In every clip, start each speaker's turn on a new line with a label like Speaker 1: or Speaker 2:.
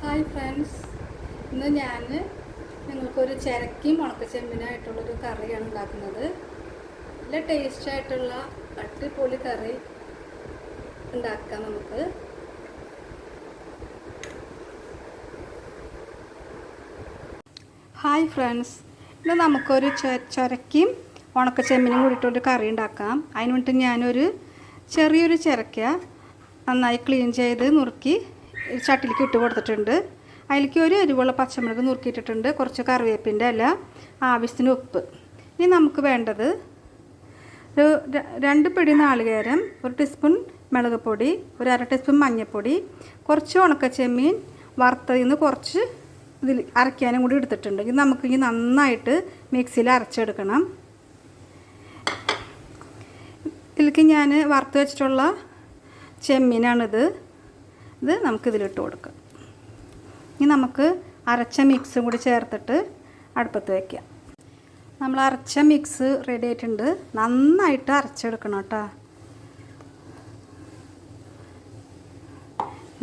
Speaker 1: Hi friends ഇന്ന് ഞാൻ നിങ്ങൾക്കൊരു ചിരക്കിയും ഉണക്കച്ചെമ്പിനായിട്ടുള്ളൊരു കറിയാണ് ഉണ്ടാക്കുന്നത്. നല്ല ടേസ്റ്റ് ആയിട്ടുള്ള അട്ടിപ്പൊളി കറി ഉണ്ടാക്കാം നമുക്ക്. ഹായ് ഫ്രണ്ട്സ് ഇന്ന് നമുക്കൊരു ചിരക്കിയും ഉണക്കച്ചെമ്പിനും കൂടിയിട്ടൊരു കറി ഉണ്ടാക്കാം. അതിന് വേണ്ടിയിട്ട് ഞാനൊരു ചെറിയൊരു ചിരക്ക നന്നായി ക്ലീൻ ചെയ്ത് നുറുക്കി ചട്ടിലേക്ക് ഇട്ട് കൊടുത്തിട്ടുണ്ട്. അതിലേക്ക് ഒരു എരിവുള്ള പച്ചമുളക് നുറുക്കിയിട്ടിട്ടുണ്ട്. കുറച്ച് കറിവേപ്പിന്റെ അല്ല ആവശ്യത്തിന് ഉപ്പ്. ഇനി നമുക്ക് വേണ്ടത് ഒരു രണ്ട് പിടി നാളികേരം ഒരു ടീസ്പൂൺ മുളക് പൊടി ഒരു അര ടീസ്പൂൺ മഞ്ഞൾപ്പൊടി കുറച്ച് ഉണക്കച്ചെമ്മീൻ വറുത്തതിൽ നിന്ന് കുറച്ച് ഇതിൽ അരയ്ക്കാനും കൂടി എടുത്തിട്ടുണ്ട്. ഇത് നമുക്ക് ഇനി നന്നായിട്ട് മിക്സിയിൽ അരച്ചെടുക്കണം. ഇതിലേക്ക് ഞാൻ വറുത്ത് വെച്ചിട്ടുള്ള ചെമ്മീനാണിത്. ഇത് നമുക്കിതിലിട്ട് കൊടുക്കാം. ഇനി നമുക്ക് അരച്ച മിക്സും കൂടി ചേർത്തിട്ട് അടുപ്പത്ത് വയ്ക്കാം നമ്മൾ അരച്ച മിക്സ് റെഡി ആയിട്ടുണ്ട്. നന്നായിട്ട് അരച്ചെടുക്കണം കേട്ടോ.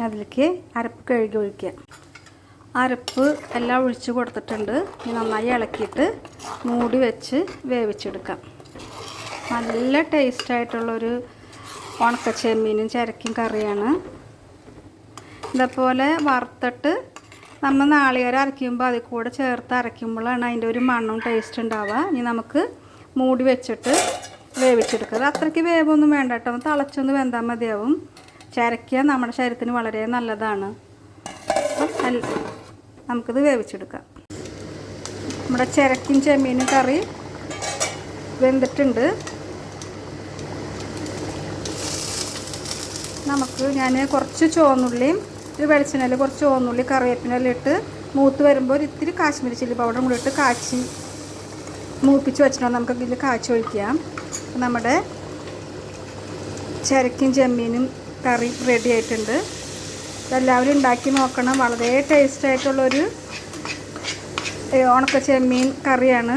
Speaker 1: അതിലേക്ക് അരപ്പ് കഴുകി ഒഴിക്കുക. അരപ്പ് എല്ലാം ഒഴിച്ച് കൊടുത്തിട്ടുണ്ട്. ഇനി നന്നായി ഇളക്കിയിട്ട് മൂടി വെച്ച് വേവിച്ചെടുക്കാം. നല്ല ടേസ്റ്റായിട്ടുള്ളൊരു ഉണക്കച്ചെമ്മീനും ചിരക്കും കറിയാണ്. ഇതേപോലെ വറുത്തിട്ട് നമ്മൾ നാളികേരം അരയ്ക്കുമ്പോൾ അതിൽ കൂടെ ചേർത്ത് അരയ്ക്കുമ്പോഴാണ് അതിന്റെ ഒരു മണ്ണും ടേസ്റ്റ് ഉണ്ടാവുക. ഇനി നമുക്ക് മൂടി വെച്ചിട്ട് വേവിച്ചെടുക്കുക. അത് അത്രയ്ക്ക് വേവൊന്നും വേണ്ട കേട്ടോ. തിളച്ചൊന്ന് വെന്താൽ മതിയാവും. ചരക്കുക നമ്മുടെ ശരീരത്തിന് വളരെ നല്ലതാണ്. അപ്പം നമുക്കിത് വേവിച്ചെടുക്കാം. നമ്മുടെ ചിരക്കും ചെമ്മീനും കറി വെന്തിട്ടുണ്ട്. നമുക്ക് ഞാൻ കുറച്ച് ചുവന്നുള്ളിയും ഒരു വെളിച്ചെണ്ണയിൽ കുറച്ച് ഓന്നുള്ളി കറിവേപ്പിനെല്ലാം ഇട്ട് മൂത്ത് വരുമ്പോൾ ഒരു ഇത്തിരി കാശ്മീരി ചില്ലി പൗഡർ കൂടി ഇട്ട് കാച്ചി മൂപ്പിച്ച് വെച്ചിട്ട് നമുക്ക് ഇതിൽ കാച്ചി ഒഴിക്കാം. നമ്മുടെ ചരക്കും ചെമ്മീനും കറി റെഡി ആയിട്ടുണ്ട്. ഇതെല്ലാവരും ഉണ്ടാക്കി നോക്കണം. വളരെ ടേസ്റ്റ് ആയിട്ടുള്ളൊരു ഏ, ഉണക്ക ചെമ്മീൻ കറിയാണ്.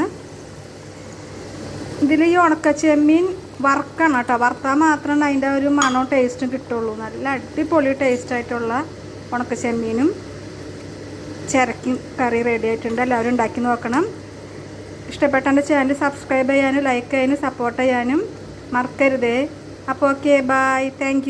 Speaker 1: ഇതിൽ ഈ ഉണക്ക ചെമ്മീൻ വറുക്കണം കേട്ടോ. വറുത്താൽ മാത്രമേ അതിന്റെ ഒരു മണവും ടേസ്റ്റും കിട്ടുള്ളൂ. നല്ല അടിപൊളി ടേസ്റ്റ് ആയിട്ടുള്ള ഉണക്ക ചെമ്മീനും ചിരക്കും കറി റെഡി ആയിട്ടുണ്ട്. എല്ലാവരും ഉണ്ടാക്കി നോക്കണം. ഇഷ്ടപ്പെട്ട എന്റെ ചാനൽ സബ്സ്ക്രൈബ് ചെയ്യാനും ലൈക്ക് ചെയ്യാനും സപ്പോർട്ട് ചെയ്യാനും മറക്കരുതേ. അപ്പോൾ ഓക്കെ ബായ് താങ്ക്